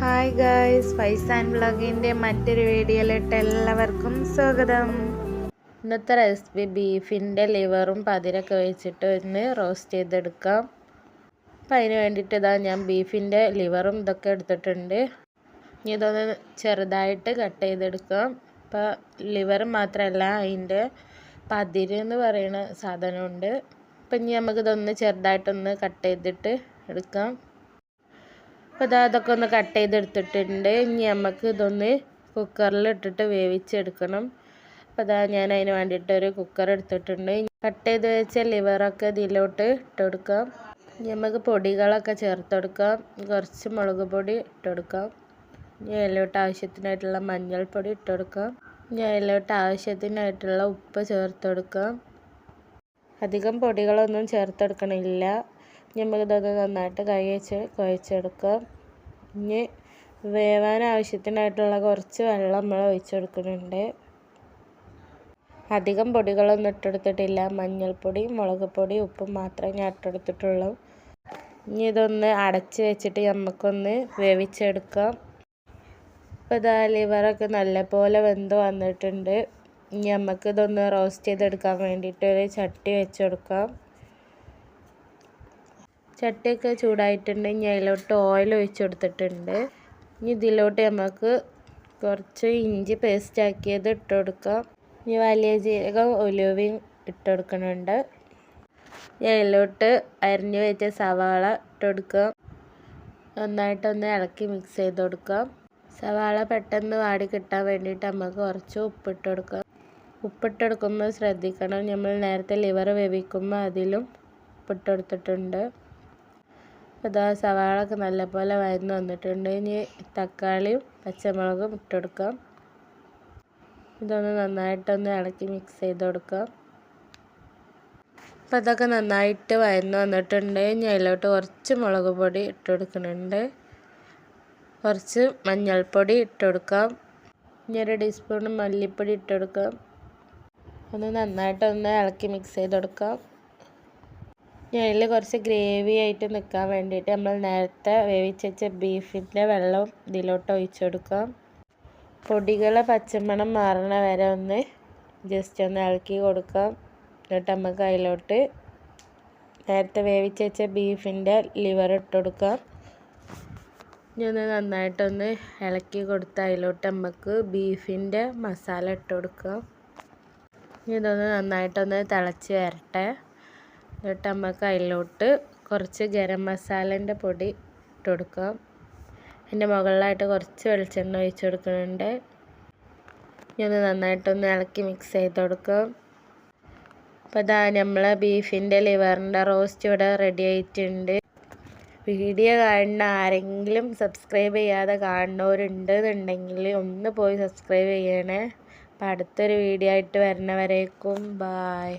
Hi guys Faiz and വ്ളോഗിന്റെ മറ്റൊരു വീഡിയോയിലിട്ട് എല്ലാവർക്കും സ്വാഗതം. ഇന്നത്തെ റെസിപ്പി ബീഫിന്റെ ലിവറും പതിരൊക്കെ വെച്ചിട്ട് ഒന്ന് റോസ്റ്റ് ചെയ്തെടുക്കാം. അപ്പം അതിന് വേണ്ടിയിട്ട് ഇതാ ഞാൻ ബീഫിന്റെ ലിവറും ഇതൊക്കെ എടുത്തിട്ടുണ്ട്. ഇനി ഇതൊന്ന് ചെറുതായിട്ട് കട്ട് ചെയ്തെടുക്കാം. ഇപ്പം ലിവർ മാത്രമല്ല അതിന്റെ പതിര് എന്ന് പറയുന്ന സാധനമുണ്ട്. അപ്പം ഇനി നമുക്കിതൊന്ന് ചെറുതായിട്ടൊന്ന് കട്ട് ചെയ്തിട്ട് എടുക്കാം. അപ്പോൾ ഇതാ അതൊക്കെ ഒന്ന് കട്ട് ചെയ്തെടുത്തിട്ടുണ്ട്. ഇനി നമുക്ക് ഇതൊന്ന് കുക്കറിൽ ഇട്ടിട്ട് വേവിച്ചെടുക്കണം. അപ്പോൾ ഇതാ ഞാൻ അതിന് വേണ്ടിയിട്ട് ഒരു കുക്കർ എടുത്തിട്ടുണ്ട്. കട്ട് ചെയ്ത് വെച്ച ലിവറൊക്കെ ഇതിലോട്ട് ഇട്ട് കൊടുക്കാം. നമുക്ക് പൊടികളൊക്കെ ചേർത്ത് കൊടുക്കാം. കുറച്ച് മുളക് പൊടി ഇട്ട് കൊടുക്കാം. ഇനി അതിലോട്ട് ആവശ്യത്തിനായിട്ടുള്ള മഞ്ഞൾപ്പൊടി ഇട്ട് കൊടുക്കാം. ഇനി അതിലോട്ട് ആവശ്യത്തിനായിട്ടുള്ള ഉപ്പ് ചേർത്ത് കൊടുക്കാം. അധികം പൊടികളൊന്നും ചേർത്തെടുക്കണില്ല നമുക്കിതൊന്ന് നന്നായിട്ട് കൈ വെച്ച് കുഴച്ചെടുക്കാം ഇനി വേവാൻ ആവശ്യത്തിനായിട്ടുള്ള കുറച്ച് വെള്ളം നമ്മൾ ഒഴിച്ചു കൊടുക്കുന്നുണ്ട് അധികം പൊടികളൊന്നും ഇട്ടെടുത്തിട്ടില്ല. മഞ്ഞൾപ്പൊടി മുളക് പൊടി ഉപ്പും മാത്രമേ ഞാൻ ഇട്ടെടുത്തിട്ടുള്ളൂ. ഇനി ഇതൊന്ന് അടച്ച് വെച്ചിട്ട് നമുക്കൊന്ന് വേവിച്ചെടുക്കാം. ഇപ്പോൾ ഇതാ ലിവറൊക്കെ നല്ലപോലെ വെന്ത് വന്നിട്ടുണ്ട്. ഇനി നമുക്കിതൊന്ന് റോസ്റ്റ് ചെയ്തെടുക്കാൻ വേണ്ടിയിട്ട് ഒരു ചട്ടി വെച്ച് കൊടുക്കാം ചട്ടിയൊക്കെ ചൂടായിട്ടുണ്ട്. ഇനി അതിലോട്ട് ഓയിൽ ഒഴിച്ചു കൊടുത്തിട്ടുണ്ട്. ഇനി ഇതിലോട്ട് നമുക്ക് കുറച്ച് ഇഞ്ചി പേസ്റ്റ് ആക്കിയത് ഇട്ട് കൊടുക്കാം. ഇനി വലിയ ജീരകം ഒലുവയും ഇട്ട് കൊടുക്കുന്നുണ്ട്. അതിലോട്ട് അരിഞ്ഞു വെച്ച സവാള ഇട്ട് കൊടുക്കാം. നന്നായിട്ടൊന്ന് ഇളക്കി മിക്സ് ചെയ്ത് കൊടുക്കാം. സവാള പെട്ടെന്ന് വാടി കിട്ടാൻ വേണ്ടിയിട്ട് നമുക്ക് കുറച്ച് ഉപ്പിട്ട് കൊടുക്കാം. ഉപ്പിട്ട് കൊടുക്കുമ്പോൾ ശ്രദ്ധിക്കണം. നമ്മൾ നേരത്തെ ലിവർ വേവിക്കുമ്പോൾ അതിലും ഉപ്പിട്ട് കൊടുത്തിട്ടുണ്ട്. ഇതാ സവാളൊക്കെ നല്ലപോലെ വഴന്ന് വന്നിട്ടുണ്ട്. ഇനി തക്കാളിയും പച്ചമുളകും ഇട്ട് കൊടുക്കാം ഇതൊന്ന് നന്നായിട്ടൊന്ന് ഇളക്കി മിക്സ് ചെയ്ത് കൊടുക്കാം. അപ്പോൾ ഇതൊക്കെ നന്നായിട്ട് വഴന്ന് വന്നിട്ടുണ്ട്. ഇനി അതിലോട്ട് കുറച്ച് മുളക് പൊടി ഇട്ട് കൊടുക്കുന്നുണ്ട് കുറച്ച് മഞ്ഞൾപ്പൊടി ഇട്ട് കൊടുക്കാം ഇനി ഒരു ടീസ്പൂൺ മല്ലിപ്പൊടി ഇട്ട് കൊടുക്കാം ഒന്ന് നന്നായിട്ടൊന്ന് ഇളക്കി മിക്സ് ചെയ്ത് കൊടുക്കാം. അതിൽ കുറച്ച് ഗ്രേവി ആയിട്ട് നിൽക്കാൻ വേണ്ടിയിട്ട് നമ്മൾ നേരത്തെ വേവിച്ച് വെച്ച ബീഫിന്റെ വെള്ളം ഇതിലോട്ട് ഒഴിച്ചു കൊടുക്കാം. പൊടികളെ പച്ചമണം മാറണ വരെ ഒന്ന് ജസ്റ്റ് ഒന്ന് ഇളക്കി കൊടുക്കാം. എന്നിട്ട് നമുക്ക് അതിലോട്ട് നേരത്തെ വേവിച്ച് വെച്ച ബീഫിന്റെ ലിവർ ഇട്ട് കൊടുക്കാം. ഇനി നന്നായിട്ടൊന്ന് ഇളക്കി കൊടുത്ത് അതിലോട്ട് നമുക്ക് ബീഫിന്റെ മസാല ഇട്ട് കൊടുക്കാം. ഇതൊന്ന് നന്നായിട്ടൊന്ന് തിളച്ച് വരട്ടെ. എന്നിട്ട് നമുക്ക് അതിലോട്ട് കുറച്ച് ഗരം മസാലേന്റെ പൊടി ഇട്ട് കൊടുക്കാം അതിന്റെ മുകളിലായിട്ട് കുറച്ച് വെളിച്ചെണ്ണ ഒഴിച്ച് കൊടുക്കുന്നുണ്ട്. ഇനി നന്നായിട്ടൊന്ന് ഇളക്കി മിക്സ് ചെയ്ത് കൊടുക്കാം. അപ്പോൾ ഇതാ നമ്മൾ ബീഫിന്റെ ലിവറിന്റെ റോസ്റ്റ് ഇവിടെ റെഡി ആയിട്ടുണ്ട്. വീഡിയോ കാണുന്ന ആരെങ്കിലും സബ്സ്ക്രൈബ് ചെയ്യാതെ കാണുന്നവരുണ്ട് എന്നുണ്ടെങ്കിൽ ഒന്ന് പോയി സബ്സ്ക്രൈബ് ചെയ്യണേ. അപ്പോൾ അടുത്തൊരു വീഡിയോ ആയിട്ട് വരുന്നവരേക്കും ബായ്